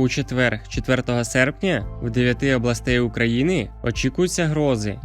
У четвер, 4 серпня, в 9 областей України очікуються грози.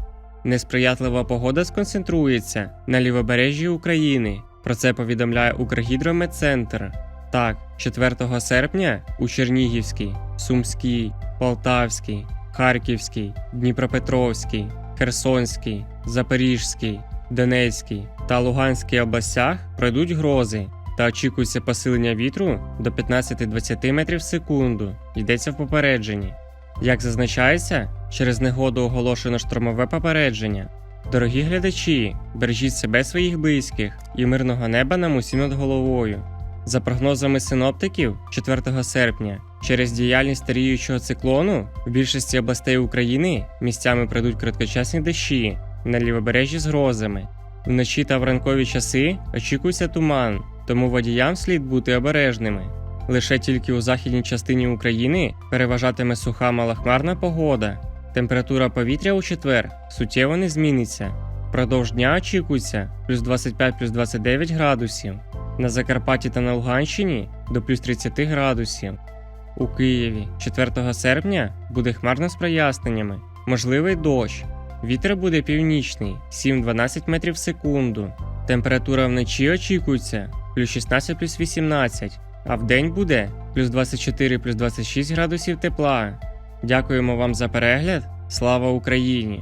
Несприятлива погода сконцентрується на лівобережжі України. Про це повідомляє Укргідрометцентр. Так, 4 серпня у Чернігівській, Сумській, Полтавській, Харківській, Дніпропетровській, Херсонській, Запорізькій, Донецькій та Луганській областях пройдуть грози та очікується посилення вітру до 15-20 метрів в секунду. Йдеться в попередженні. Як зазначається, через негоду оголошено штормове попередження. Дорогі глядачі, бережіть себе своїх близьких і мирного неба нам усім над головою. За прогнозами синоптиків, 4 серпня, через діяльність старіючого циклону в більшості областей України місцями пройдуть короткочасні дощі на лівобережжі з грозами. Вночі та в ранкові часи очікується туман, тому водіям слід бути обережними. Лише тільки у західній частині України переважатиме суха малохмарна погода. Температура повітря у четвер суттєво не зміниться. Продовж дня очікується плюс 25 плюс 29 градусів. На Закарпатті та на Луганщині до плюс 30 градусів. У Києві 4 серпня буде хмарно з проясненнями, можливий дощ. Вітер буде північний 7-12 метрів в секунду. Температура вночі очікується плюс 16 плюс 18, а вдень буде плюс 24 плюс 26 градусів тепла. Дякуємо вам за перегляд. Слава Україні!